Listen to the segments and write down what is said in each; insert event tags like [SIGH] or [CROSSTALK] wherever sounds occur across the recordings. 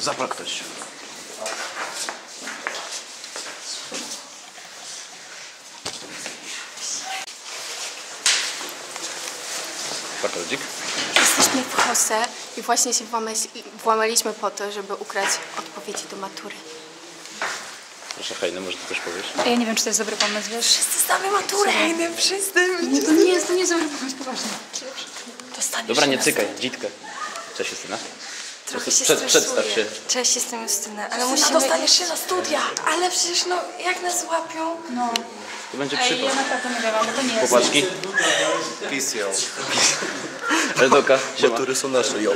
zapal ktoś. Kwartaldzik. Jesteśmy w Hose i właśnie się włamaliśmy po to, żeby ukrać odpowiedzi do matury. Proszę Hejny, może ty też powiesz? Ja nie wiem, czy to jest dobry pomysł, wiesz? Wszyscy znamy maturę! Nie, wszyscy. Nie, to nie jest, to nie jest dobry pomysł, poważnie. Dostaniesz Dobra, nie cykaj, dzitkę. Cześć Justyna. Trochę się Przed- stresuję. przedstaw się. Cześć, jestem Justyna, ale Justyna, musimy... dostaniesz się na studia. Ale przecież no, jak nas złapią? No. To będzie przypał. ja naprawdę nie wiem, bo to nie jest. Chłopaczki. Yo. Eldoka, siema. Matury są nasze, yo.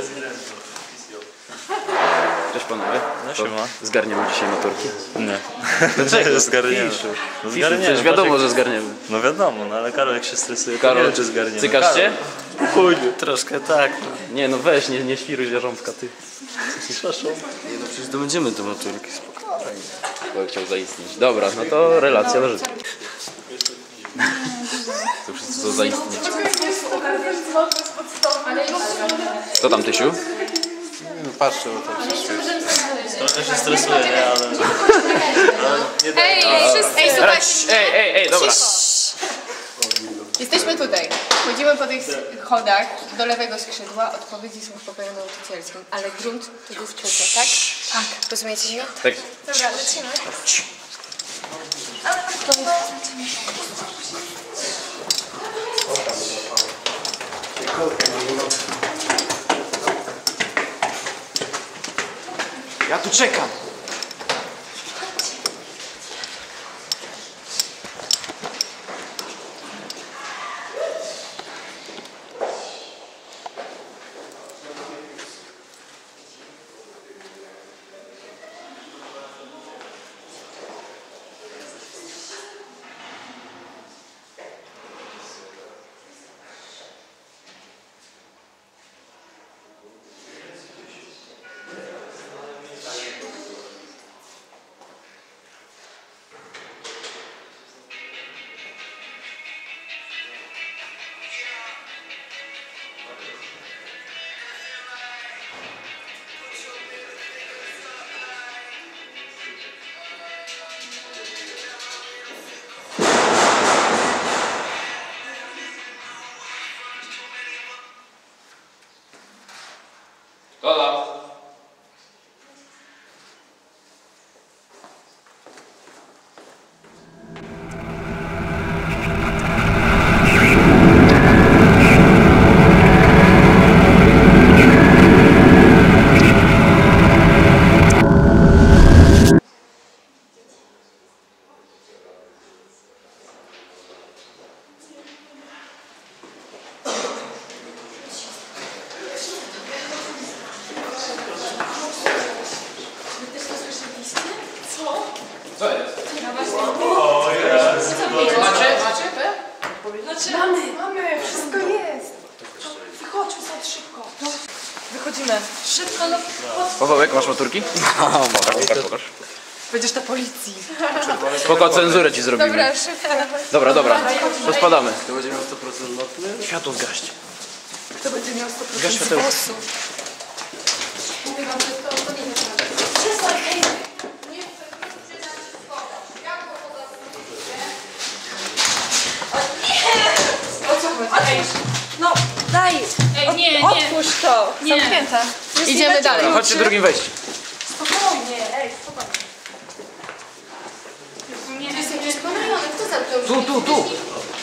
Cześć panowie. No, To siema. Zgarniemy dzisiaj maturki. Nie. [LAUGHS] Dlaczego? Zgarniemy. Fiszu. No zgarniemy, Przecież wiadomo, że zgarniemy. No wiadomo, no ale Karol jak się stresuje, to Karol, nie wiem, czy zgarniemy. cykasz się? Chuj, troszkę tak. Nie no weź, nie, nie świruj zwierzątka, ty. Przepraszam. Nie no przecież dobędziemy te maturki, spokojnie. Bo chciał zaistnieć. Dobra, no to relacja życia. To wszyscy chcą zaistnieć. Co tam, Tysiu? Patrzę, bo tam się Trochę się stresuje, nie, ale... Ej, wszyscy, ej, słuchajcie. Ej, ej, ej, dobra. Jesteśmy tutaj. Chodzimy po tych chodach do lewego skrzydła. Odpowiedzi są w pokoju nauczycielskim, ale grunt to dyskretne, tak? Tak. Rozumiecie mnie? Tak. Dobra, lecimy. Ja tu czekam. Kola. Co jest? Macie? Macie? Mamy, wszystko jest. Wychodźmy stąd szybko. Wychodzimy. Szybko, no. Pawełek, masz maturki? [LAUGHS] Pokaż, pokaż. Będziesz do policji. Spoko, cenzurę ci zrobimy. Dobra, szybko. Dobra, dobra. To spadamy. To będzie miał 100% lotny? Światło zgaść. Kto będzie miał 100% Zgaś światełko. No, daj! ej nie, nie. Otwórz to! Nie. Zamknięte. Idziemy dalej. Chodźcie drugim wejściem. Spokojnie, ej, spokojnie. Nie, jestem gdzieś pomylony. Kto zamknął Tu, tu, tu.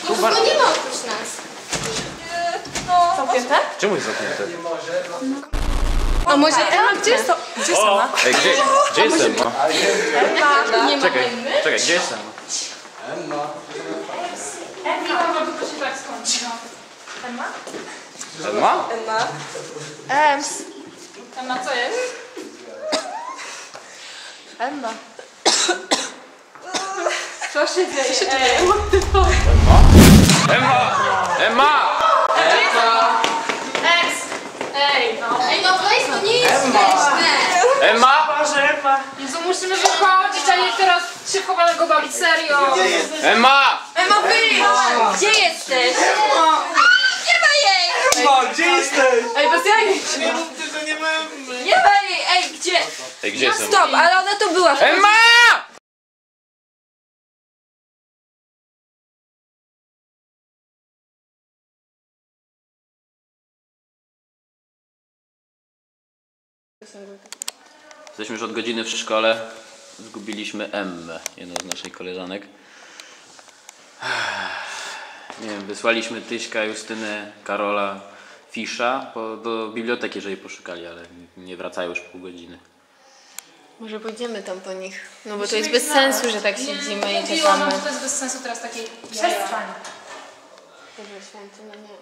No to go nie ma oprócz nas. Zamknięte? Czemu jest zamknięte? A może Emma, gdzie jest to? Gdzie jest Emma? Ej, gdzie, gdzie jest Emma? nie ma Czekaj, Emmy? czekaj, gdzie jest Emma? Emma, no to się tak skończy. Emma? Emma? Emma. Ems. Emma, co jest? Emma. Co się dzieje? Ej. Emma! Emma! Ems. Ej, no. Ej, no weź, to nie jest śmieszne. Emma! Jezu, musimy wychodzić, a nie teraz się chowanego bawić, serio. Emma! Emma, wyjdź! Gdzie jesteś? Nie ma jej! Gdzie jesteś? Ej, bez jaj. Nie! Ej, gdzie? Ej, gdzie jestem? Stop, ale ona tu była. Emma! Jesteśmy już od godziny w szkole. Zgubiliśmy Emmę, jedną z naszych koleżanek. Nie wiem, wysłaliśmy Tyśka, Justynę, Karola, Fisza po, do biblioteki, jej poszukali, ale nie wracają już pół godziny. Może pójdziemy tam po nich. No bo to jest bez sensu, że tak siedzimy i czekamy. to jest bez sensu teraz takiej przestań. Boże święty, no nie.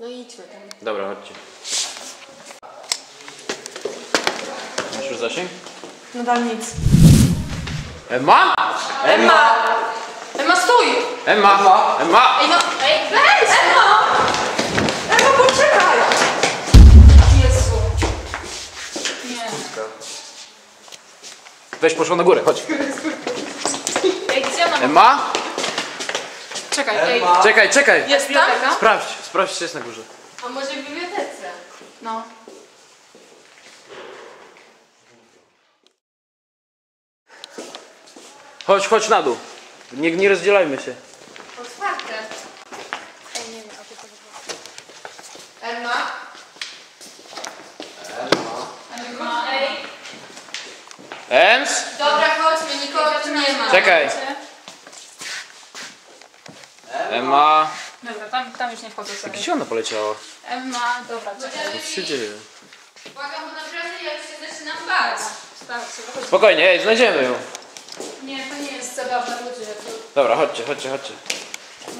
No idźmy tam. Dobra, chodźcie. Masz już zasięg? No dam nic. Emma! Emma! Emma, stój! Emma! Emma! Ej, no, ej, weź! Emma! Emma, Weź poszła na górę, chodź. Ej, gdzie ona? Emma! Czekaj, ej. Czekaj, czekaj! Jest biblioteka? Sprawdź, sprawdź, czy jest na górze. A może w bibliotece? No. Chodź, chodź na dół. Nie, nie rozdzielajmy się. Otwarte. Ej, nie wiem, a ty to? Emma, ej. Ems! Dobra, chodźmy, nikogo tu nie ma. Czekaj. Emma! Dobra, tam, tam już nie wchodzę sobie. Gdzie ona poleciała? Emma, dobra, czekaj. Co się dzieje? Błagam, bo naprawdę ja się zaczynam bać. Spokojnie, ej, znajdziemy ją. Nie, to nie jest zabawne ludzie. To... Dobra, chodźcie, chodźcie, chodźcie.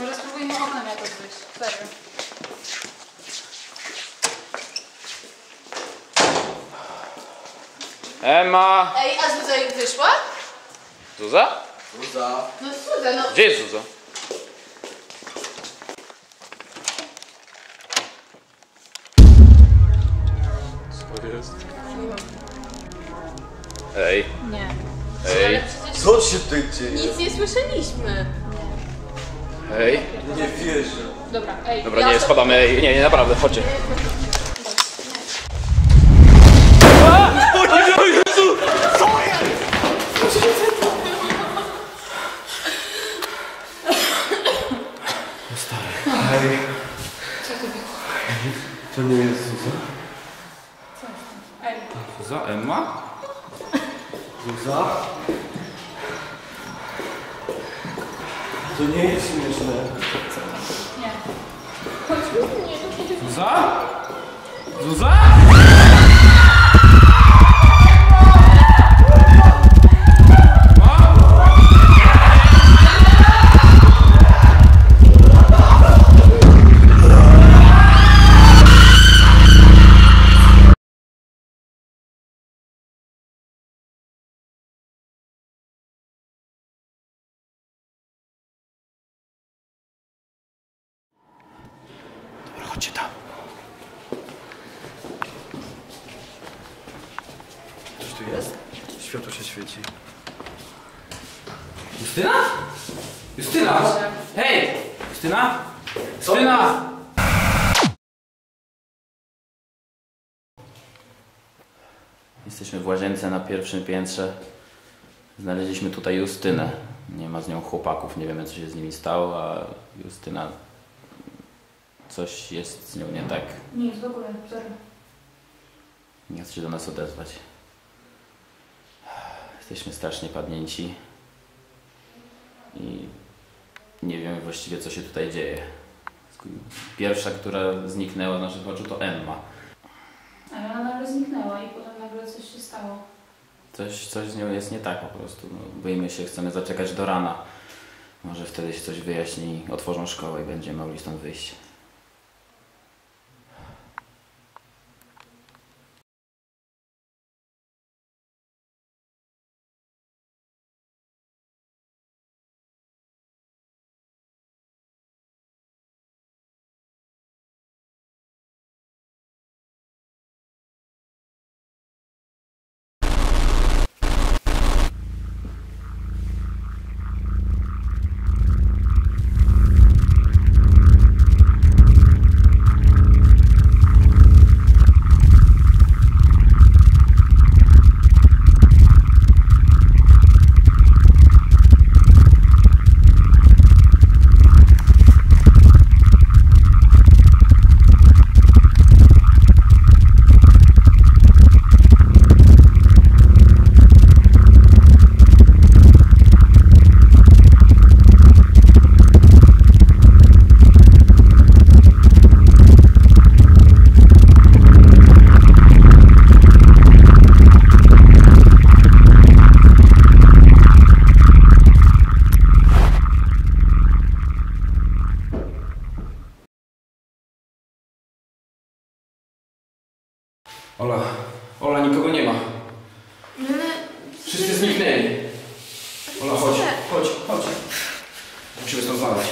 Może spróbujmy oknem jakoś wyjść. Serio. Emma! Ej, a Zuza już wyszła? Zuza? No Zuza, no. Gdzie jest Zuza? Co jest? Ej, Nie. ej, Co się tutaj dzieje? Nic nie słyszeliśmy. ej. Nie wierzę. Dobra, ej. Dobra, ja nie, spadamy, ej, nie, nie, naprawdę, chodźcie. To nie jest Zuza? Ej, Zuza, Emma? Zuza? To nie jest śmieszne. nie. Zuza? Zuza? Chodźcie tam. Coś tu jest? Światło się świeci. Justyna? Justyna! Hej! Justyna? Justyna! Jesteśmy w łazience na pierwszym piętrze. Znaleźliśmy tutaj Justynę. Nie ma z nią chłopaków, nie wiemy co się z nimi stało, a Justyna... Coś jest z nią nie tak. Nic w ogóle, sorry. Nie chce się do nas odezwać. Jesteśmy strasznie padnięci. I nie wiemy właściwie co się tutaj dzieje. Pierwsza, która zniknęła z naszych oczu to Emma. Ale ona nagle zniknęła i potem nagle coś się stało. Coś, coś z nią jest nie tak po prostu. No, boimy się, chcemy zaczekać do rana. Może wtedy się coś wyjaśni, otworzą szkołę i będziemy mogli stąd wyjść. Ola, Ola, nikogo nie ma. Wszyscy zniknęli. Ola, chodź, chodź, chodź. Musimy stąd znaleźć.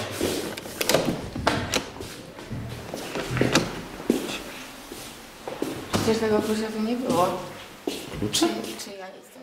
Przecież tego klucza tu nie było. Klucze? Czy ja jestem